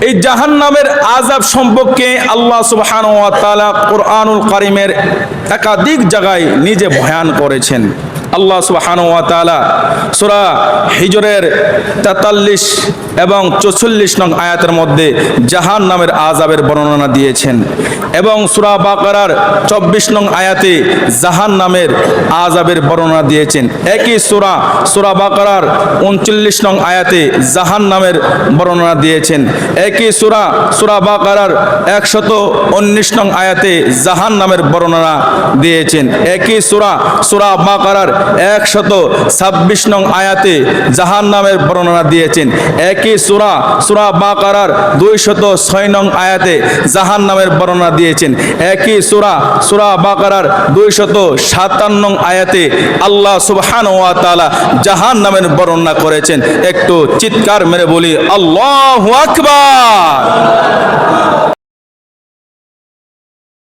এই জাহান নামের আজাব সম্পর্কে আল্লাহ সুবহান কোরআনুল কারিমের একাধিক জায়গায় নিজে ভয়ান করেছেন। আল্লাহ সুবহান ওয়া তাআলা সূরা হিজরের 43 এবং 44 নং আয়াতের মধ্যে জাহান নামের আজাবের বর্ণনা দিয়েছেন এবং সূরা বাকারার 24 নং আয়াতে জাহান নামের আজাবের বর্ণনা দিয়েছেন। একই সূরা সূরা বাকারার 39 নং আয়াতে জাহান নামের বর্ণনা দিয়েছেন। একই সূরা সূরা বাকারার 119 নং আয়াতে জাহান নামের বর্ণনা দিয়েছেন। একই সূরা সূরা বাকারার একশত ছাব্বিশ নং আয়াতে জাহান নামের বর্ণনা দিয়েছেন। একই সূরা সূরা বাকারার দুইশত ছয় নং আয়াতে জাহান নামের বর্ণনা দিয়েছেন। একই সূরা সূরা বাকারার দুইশত সাতান্ন আয়াতে আল্লাহ সুবহান ওয়া তাআলা জাহান নামের বর্ণনা করেছেন। একটু চিৎকার মেরে বলি, আল্লাহ আকবার!